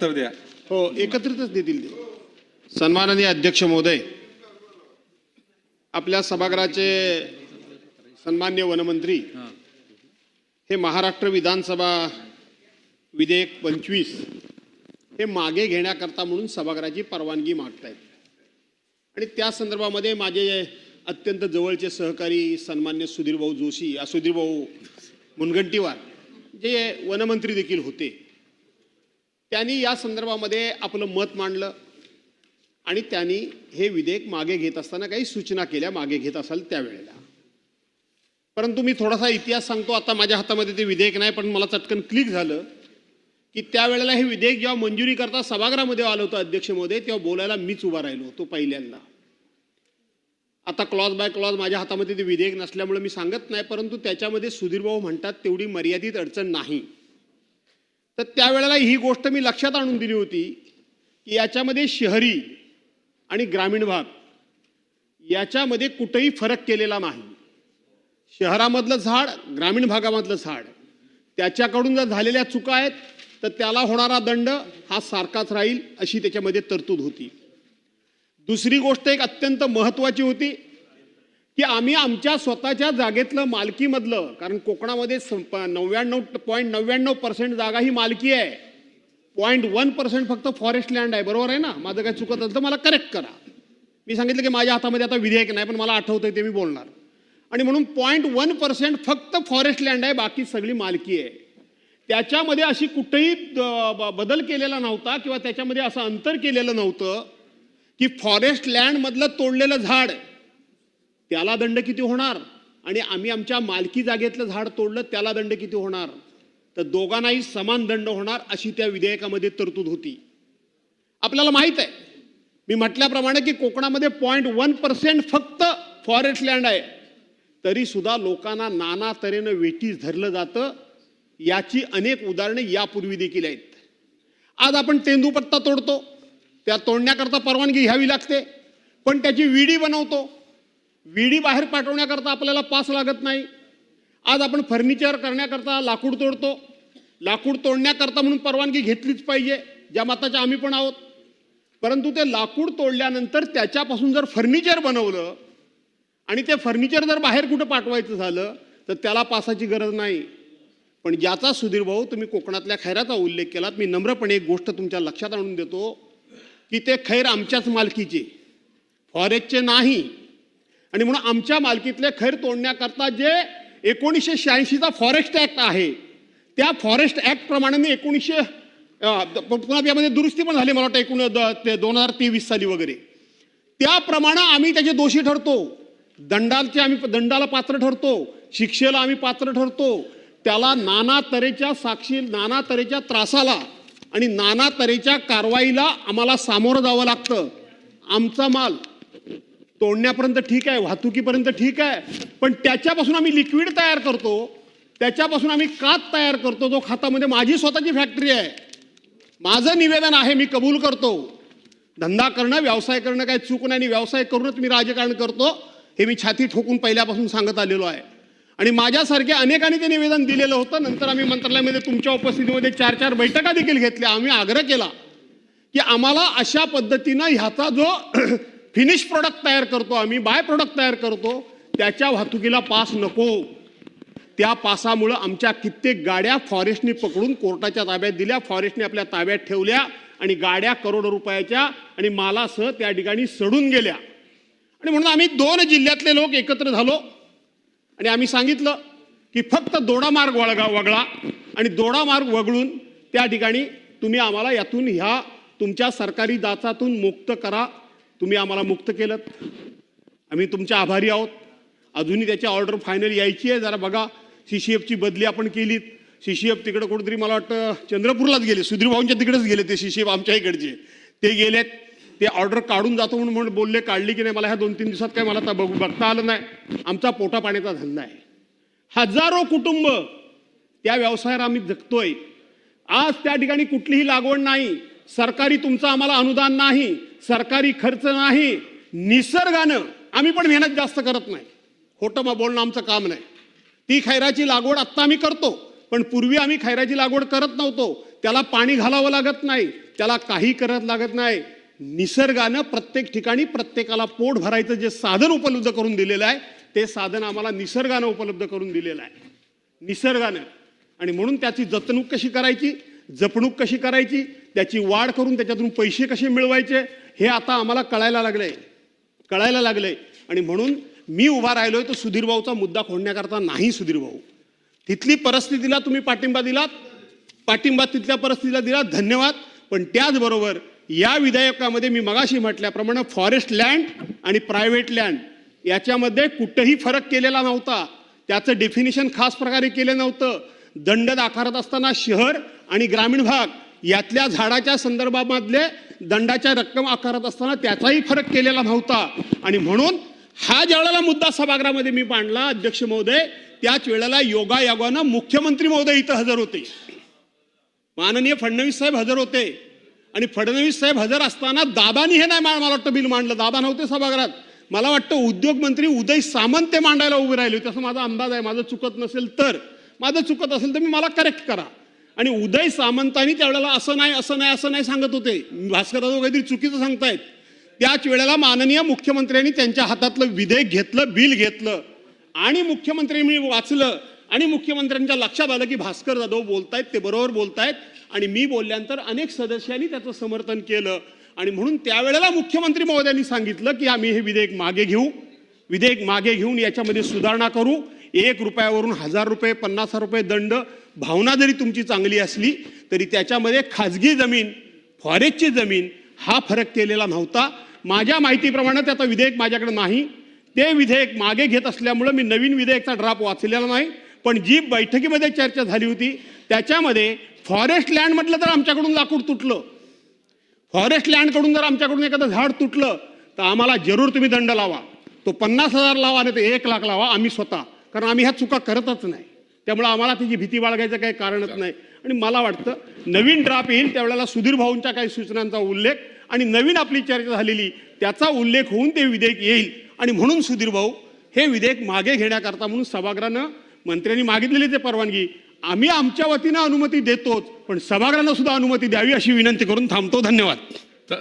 उत्तर द्या. हो एकत्रितच देतील ते. सन्माननीय अध्यक्ष महोदय आपल्या सभागृहाचे सन्मान्य वनमंत्री हे महाराष्ट्र विधानसभा विधेयक पंचवीस हे मागे घेण्याकरता म्हणून सभागृहाची परवानगी मागतायत. आणि त्या संदर्भामध्ये माझे अत्यंत जवळचे सहकारी सन्मान्य सुधीरभाऊ जोशी सुधीरभाऊ मुनगंटीवार जे वनमंत्री देखील होते त्यांनी या संदर्भामध्ये आपलं मत मांडलं. आणि त्यांनी हे विधेयक मागे घेत असताना काही सूचना केल्या मागे घेत असाल त्यावेळेला. परंतु मी थोडासा इतिहास सांगतो. आता माझ्या हातामध्ये ते विधेयक नाही पण मला चटकन क्लिक झालं की त्यावेळेला हे विधेयक जेव्हा मंजुरी करता सभागृहामध्ये आलं होतं अध्यक्ष तेव्हा बोलायला मीच उभा राहिलो होतो पहिल्यांदा. आता क्लॉज बाय क्लॉज माझ्या हातामध्ये ते विधेयक नसल्यामुळे मी सांगत नाही परंतु त्याच्यामध्ये सुधीरभाऊ म्हणतात तेवढी मर्यादित अडचण नाही. तर त्यावेळेला ही गोष्ट मी लक्षात आणून दिली होती की याच्यामध्ये शहरी आणि ग्रामीण भाग याच्यामध्ये कुठेही फरक केलेला नाही. शहरामधलं झाड ग्रामीण भागामधलं झाड त्याच्याकडून जर झालेल्या चुका आहेत तर त्याला होणारा दंड हा सारखाच राहील अशी त्याच्यामध्ये तरतूद होती. दुसरी गोष्ट एक अत्यंत महत्त्वाची होती की आम्ही आमच्या स्वतःच्या जागेतलं मालकीमधलं कारण कोकणामध्ये नव्याण्णव पॉईंट नव्याण्णव पर्सेंट जागा ही मालकी आहे. पॉईंट वन पर्सेंट फक्त फॉरेस्ट लँड आहे बरोबर आहे ना? माझं काय चुकत असेल तर मला करेक्ट करा. मी सांगितलं की माझ्या हातामध्ये आता विधेयक नाही पण मला आठवतंय ते मी बोलणार. आणि म्हणून पॉईंट वन पर्सेंट फक्त फॉरेस्ट लँड आहे बाकी सगळी मालकी आहे. त्याच्यामध्ये अशी कुठेही ब- बदल केलेला नव्हता किंवा त्याच्यामध्ये असं अंतर केलेलं नव्हतं की फॉरेस्ट लँडमधलं तोडलेलं झाड त्याला दंड किती होणार? आणि आम्ही आमच्या मालकी जागेतलं झाड तोडलं त्याला दंड किती होणार? तर दोघांनाही समान दंड होणार अशी त्या विधेयकामध्ये तरतूद होती. आपल्याला माहीत आहे. मी म्हटल्याप्रमाणे की कोकणामध्ये पॉईंट वन पर्सेंट फक्त फॉरेस्ट लँड आहे. तरी सुद्धा लोकांना नाना तऱ्हेनं वेटीस धरलं जातं. याची अनेक उदाहरणे यापूर्वी देखील आहेत. आज आपण तेंदूपत्ता तोडतो. त्या तोडण्याकरता परवानगी घ्यावी लागते. पण त्याची विडी बनवतो. विडी बाहेर पाठवण्याकरता आपल्याला पास लागत नाही. आज आपण फर्निचर करण्याकरता लाकूड तोडतो. लाकूड तोडण्याकरता म्हणून परवानगी घेतलीच पाहिजे ज्या मताच्या आम्ही पण आहोत. परंतु ते लाकूड तोडल्यानंतर त्याच्यापासून जर फर्निचर बनवलं आणि ते फर्निचर जर बाहेर कुठं पाठवायचं झालं तर त्याला पासाची गरज नाही. पण ज्याचा सुधीर भाऊ तुम्ही कोकणातल्या खैराचा उल्लेख केलात मी नम्रपणे एक गोष्ट तुमच्या लक्षात आणून देतो की ते खैर आमच्याच मालकीचे. फॉरेस्टचे नाही आणि म्हणून आमच्या मालकीतले खैर तोडण्याकरता जे एकोणीसशे शहाऐंशीचा फॉरेस्ट ॲक्ट आहे त्या फॉरेस्ट ॲक्ट प्रमाणे एकोणीसशे पुन्हा त्यामध्ये दुरुस्ती पण झाली मला वाटतं एकूण द- ते दोन हजार तेवीस साली वगैरे. त्याप्रमाणे आम्ही त्याचे दोषी ठरतो. दंडाचे आम्ही दंडाला पात्र ठरतो. शिक्षेला आम्ही पात्र ठरतो. त्याला नाना तऱ्हेच्या साक्षी नाना तऱ्हेच्या त्रासाला आणि नाना तऱ्हेच्या कारवाईला आम्हाला सामोरं जावं लागतं. आमचा माल तोडण्यापर्यंत ठीक आहे वाहतुकीपर्यंत ठीक आहे पण त्याच्यापासून आम्ही लिक्विड तयार करतो. त्याच्यापासून आम्ही कात तयार करतो जो खातामध्ये माझी स्वतःची फॅक्टरी आहे. माझं निवेदन आहे मी कबूल करतो. धंदा करणं व्यवसाय करणं काही चूक नाही आणि व्यवसाय करूनच मी राजकारण करतो हे मी छाती ठोकून पहिल्यापासून सांगत आलेलो आहे. आणि माझ्यासारख्या अनेकांनी ते निवेदन दिलेलं होतं. नंतर आम्ही मंत्रालयामध्ये तुमच्या उपस्थितीमध्ये चार चार बैठका देखील घेतल्या. आम्ही आग्रह केला की आम्हाला अशा पद्धतीनं ह्याचा जो फिनिश प्रोडक्ट तयार करतो आम्ही बाय प्रोडक्ट तयार करतो त्याच्या वाहतुकीला पास नको. त्या पासामुळं आमच्या कित्येक गाड्या फॉरेस्टने पकडून कोर्टाच्या ताब्यात दिल्या फॉरेस्टने आपल्या ताब्यात ठेवल्या आणि गाड्या करोडो रुपयाच्या आणि मालासह त्या ठिकाणी सडून गेल्या. आणि म्हणून आम्ही दोन जिल्ह्यातले लोक एकत्र झालो. आणि आम्ही सांगितलं की फक्त दोडा मार्ग वळगा वगळा. आणि दोडा मार्ग वगळून त्या ठिकाणी तुम्ही आम्हाला यातून ह्या तुमच्या सरकारी दाचातून मुक्त करा. तुम्ही आम्हाला मुक्त केलं आम्ही तुमच्या आभारी आहोत. अजूनही त्याची ऑर्डर फायनल यायची आहे. जरा बघा सी सी एफची बदली आपण केलीत. सी सी एफ तिकडं कुठेतरी मला वाटतं चंद्रपूरलाच गेले. सुधीर भाऊंच्या तिकडेच गेले ते सी सी एफ आमच्या इकडचे. ते गेलेत. ते ऑर्डर काढून जातो म्हणून म्हणून बोलले काढली की नाही मला ह्या दोन तीन दिवसात काय मला बघू बघता आलं नाही. आमचा पोटा पाण्याचा धंदा आहे. हजारो कुटुंब त्या व्यवसायावर आम्ही जगतोय. आज त्या ठिकाणी कुठलीही लागवड नाही. सरकारी तुमचं आम्हाला अनुदान नाही सरकारी खर्च नाही निसर्गानं आम्ही पण मेहनत जास्त करत नाही. खोटं मग बोलणं आमचं काम नाही. ती खैराची लागवड आत्ता आम्ही करतो पण पूर्वी आम्ही खैराची लागवड करत नव्हतो. त्याला पाणी घालावं लागत नाही त्याला काही करत लागत नाही. निसर्गानं प्रत्येक ठिकाणी प्रत्येकाला पोट भरायचं जे साधन उपलब्ध करून दिलेलं आहे ते साधन आम्हाला निसर्गानं उपलब्ध करून दिलेलं आहे. निसर्गानं. आणि म्हणून त्याची जतणूक कशी करायची? जपणूक कशी करायची? त्याची वाढ करून त्याच्यातून पैसे कसे मिळवायचे हे आता आम्हाला कळायला लागलंय कळायला लागलंय आणि म्हणून मी उभा राहिलो आहे तो सुधीर भाऊचा मुद्दा खोडण्याकरता नाही सुधीर भाऊ. तिथली परिस्थितीला तुम्ही पाठिंबा दिलात. पाठिंबा तिथल्या परिस्थितीला दिला धन्यवाद. पण त्याचबरोबर या विधेयकामध्ये मी मगाशी म्हटल्याप्रमाणे फॉरेस्ट लँड आणि प्रायव्हेट लँड याच्यामध्ये कुठंही फरक केलेला नव्हता. त्याचं डेफिनेशन खास प्रकारे केलं नव्हतं. दंड आकारत असताना शहर आणि ग्रामीण भाग यातल्या झाडाच्या संदर्भामधले दंडाच्या रक्कम आकारत असताना त्याचाही फरक केलेला नव्हता. आणि म्हणून हा ज्यावेळेला मुद्दा सभागृहामध्ये मी मांडला अध्यक्ष महोदय त्याच वेळेला योगायोगानं मुख्यमंत्री महोदय इथं हजर होते. माननीय फडणवीस साहेब हजर होते. आणि फडणवीस साहेब हजर असताना दादानी हे नाही मा- मला वाटतं बिल मांडलं. दादा नव्हते सभागृहात. मला वाटतं उद्योग मंत्री उदय सामंत ते मांडायला उभे राहिले होते. असं माझा अंदाज आहे. माझं चुकत नसेल तर. माझं चुकत असेल तर मी मला करेक्ट करा. आणि उदय सामंतांनी त्यावेळेला असं नाही असं नाही असं नाही सांगत होते. भास्कर काहीतरी चुकीचं सांगतायत त्याच वेळेला माननीय मुख्यमंत्र्यांनी त्यांच्या हातातलं विधेयक घेतलं बिल घेतलं. आणि मुख्यमंत्र्यांनी वाचलं आणि मुख्यमंत्र्यांच्या लक्षात आलं की भास्कर जाधव बोलतायत ते बरोबर बोलतायत. आणि मी बोलल्यानंतर अनेक सदस्यांनी त्याचं समर्थन केलं. आणि म्हणून त्यावेळेला मुख्यमंत्री महोदयांनी सांगितलं की आम्ही हे विधेयक मागे घेऊ. विधेयक मागे घेऊन याच्यामध्ये सुधारणा करू. एक रुपयावरून हजार रुपये पन्नास हजार रुपये दंड भावना जरी तुमची चांगली असली तरी त्याच्यामध्ये खाजगी जमीन फॉरेस्टची जमीन हा फरक केलेला नव्हता. माझ्या माहितीप्रमाणे त्याचं विधेयक माझ्याकडे नाही. ते विधेयक मागे घेत असल्यामुळं मी नवीन विधेयकचा ड्राफ्ट वाचलेला नाही. पण जी बैठकीमध्ये चर्चा झाली होती त्याच्यामध्ये फॉरेस्ट लँड म्हटलं तर आमच्याकडून लाकूड तुटलं. फॉरेस्ट लँडकडून जर आमच्याकडून एखादं झाड तुटलं तर आम्हाला जरूर तुम्ही दंड लावा. तो पन्नास हजार लावा आणि तर एक लाख लावा आम्ही स्वतः. कारण आम्ही ह्या चुका करतच नाही. त्यामुळे आम्हाला त्याची भीती बाळगायचं काही कारणच नाही. आणि मला वाटतं नवीन ड्राफ्ट येईल त्यावेळेला सुधीर भाऊंच्या काही सूचनांचा उल्लेख आणि नवीन आपली चर्चा झालेली त्याचा उल्लेख होऊन ते विधेयक येईल. आणि म्हणून सुधीर भाऊ हे विधेयक मागे घेण्याकरता म्हणून सभागृहानं मंत्र्यांनी मागितलेली ते परवानगी. आम्ही आमच्या वतीनं अनुमती देतोच पण सभागृहांना सुद्धा अनुमती द्यावी अशी विनंती करून थांबतो. धन्यवाद. तर